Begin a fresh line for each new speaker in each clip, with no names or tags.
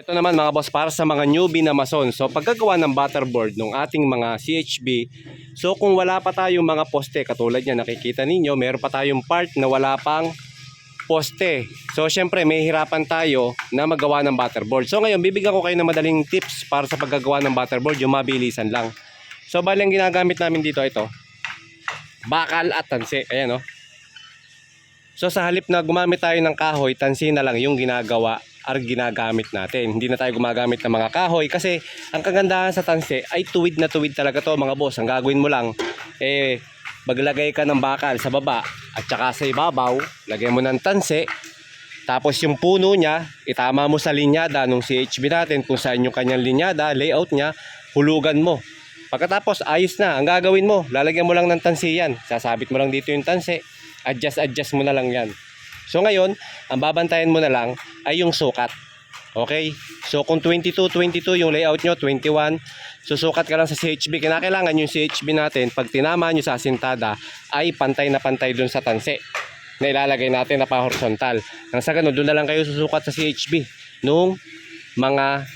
Ito naman mga boss para sa mga newbie na mason. So pagkagawa ng butterboard ng ating mga CHB, so kung wala pa tayong mga poste katulad niya nakikita ninyo, meron pa tayong part na wala pang poste. So syempre may hirapan tayo na magawa ng butterboard. So ngayon bibigyan ko kayo ng madaling tips para sa paggagawa ng butterboard, yung mabilisan lang. So bali ang ginagamit namin dito ito, bakal at tansi. Ayan oh. So sa halip na gumamit tayo ng kahoy, tansi na lang yung ginagawa or ginagamit natin. Hindi na tayo gumagamit ng mga kahoy kasi ang kagandahan sa tansi ay tuwid na tuwid talaga to mga boss. Ang gagawin mo lang, eh, maglagay ka ng bakal sa baba at saka sa ibabaw, lagay mo ng tansi, tapos yung puno niya, itama mo sa linyada nung CHB natin kung saan yung kanyang linyada, layout niya, hulugan mo. Pagkatapos, ayos na. Ang gagawin mo, lalagyan mo lang ng tansi yan. Sasabit mo lang dito yung tansi. Adjust-adjust mo na lang yan. So ngayon, ang babantayan mo na lang ay yung sukat. Okay? So kung 22, 22 yung layout nyo, 21, susukat ka lang sa CHB. Kinakailangan yung CHB natin, pag tinama nyo sa asintada, ay pantay na pantay dun sa tansi na ilalagay natin na pa-horizontal. Nang sa ganun, doon na lang kayo susukat sa CHB nung mga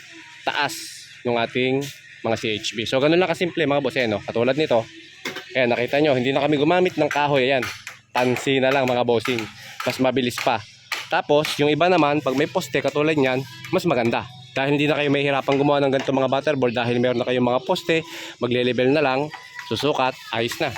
taas ng ating mga CHB. So ganun lang kasimple mga boss, ayan, no? katulad nito. Ayan, nakita nyo, hindi na kami gumamit ng kahoy, ayan. Tansi na lang mga bossing. Mas mabilis pa. Tapos, yung iba naman, pag may poste katulad niyan, mas maganda. Dahil hindi na kayo mahihirapan gumawa ng ganito mga butterboard dahil meron na kayong mga poste, magle-level na lang, susukat, ayos na.